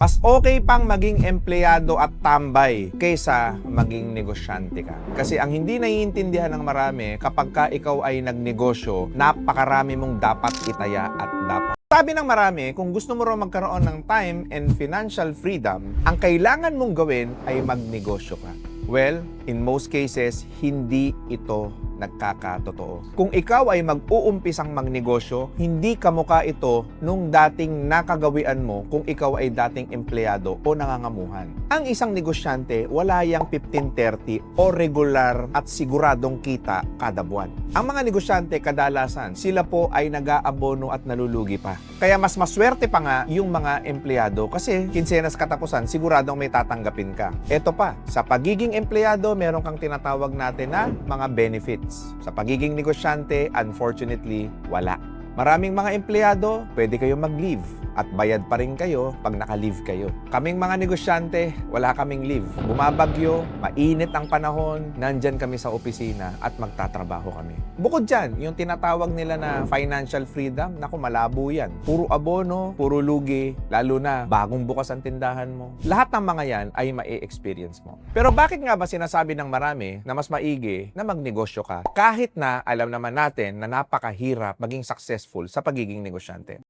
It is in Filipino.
Mas okay pang maging empleyado at tambay kaysa maging negosyante ka. Kasi ang hindi naiintindihan ng marami, kapag ka ikaw ay nagnegosyo, napakarami mong dapat itaya at dapat. Sabi ng marami, kung gusto mo raw magkaroon ng time and financial freedom, ang kailangan mong gawin ay magnegosyo ka. Well, in most cases, hindi ito nagkakatotoo. Kung ikaw ay mag-uumpisang magnegosyo, hindi kamukha ito nung dating nakagawian mo kung ikaw ay dating empleyado o nangangamuhan. Ang isang negosyante, wala yang 15-30 o regular at siguradong kita kada buwan. Ang mga negosyante kadalasan, sila po ay nag-aabono at nalulugi pa. Kaya mas maswerte pa nga yung mga empleyado kasi kinsenas katapusan, siguradong may tatanggapin ka. Ito pa, sa pagiging empleyado, meron kang tinatawag natin na mga benefits. Sa pagiging negosyante, unfortunately, wala. Maraming mga empleyado, pwede kayo mag-leave at bayad pa rin kayo pag naka-leave kayo. Kaming mga negosyante, wala kaming leave. Bumabagyo, mainit ang panahon, nandyan kami sa opisina at magtatrabaho kami. Bukod dyan, yung tinatawag nila na financial freedom, naku malabo yan. Puro abono, puro lugi, lalo na bagong bukas ang tindahan mo. Lahat ng mga yan ay ma-experience mo. Pero bakit nga ba sinasabi ng marami na mas maigi na magnegosyo ka? Kahit na alam naman natin na napakahirap maging successful sa pagiging negosyante.